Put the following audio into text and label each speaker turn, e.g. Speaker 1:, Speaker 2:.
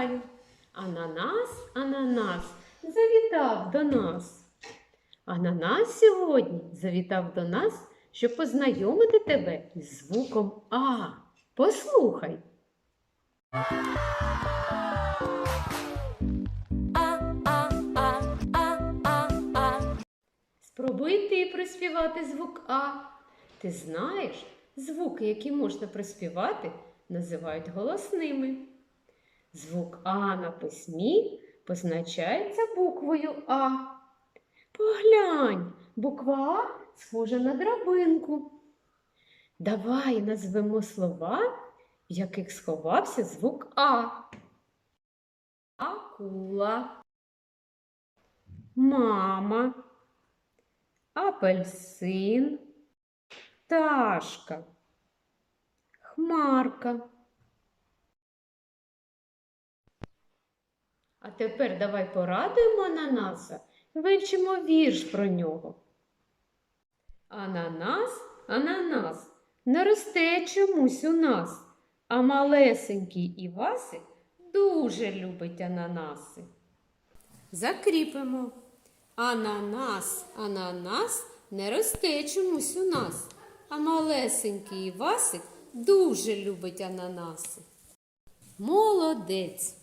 Speaker 1: далі. Ананас, ананас завітав до нас. Ананас сьогодні завітав до нас, щоб познайомити тебе із звуком А. Послухай. Спробуй ти приспівати звук А. Ти знаєш, звуки, які можна приспівати, називають голосними. Звук А на письмі позначається буквою А. Поглянь, буква А схожа на драбинку. Давай назвемо слова, в яких сховався звук А. Акула, мама, апельсин, пташка, хмарка. А тепер давай порадуємо ананаса, вивчимо вірш про нього. Ананас, ананас, не росте чомусь у нас, а малесенький Івасик дуже любить ананаси. Закріпимо. Ананас, ананас не росте чомусь у нас, а малесенький Івасик дуже любить ананаси. Молодець!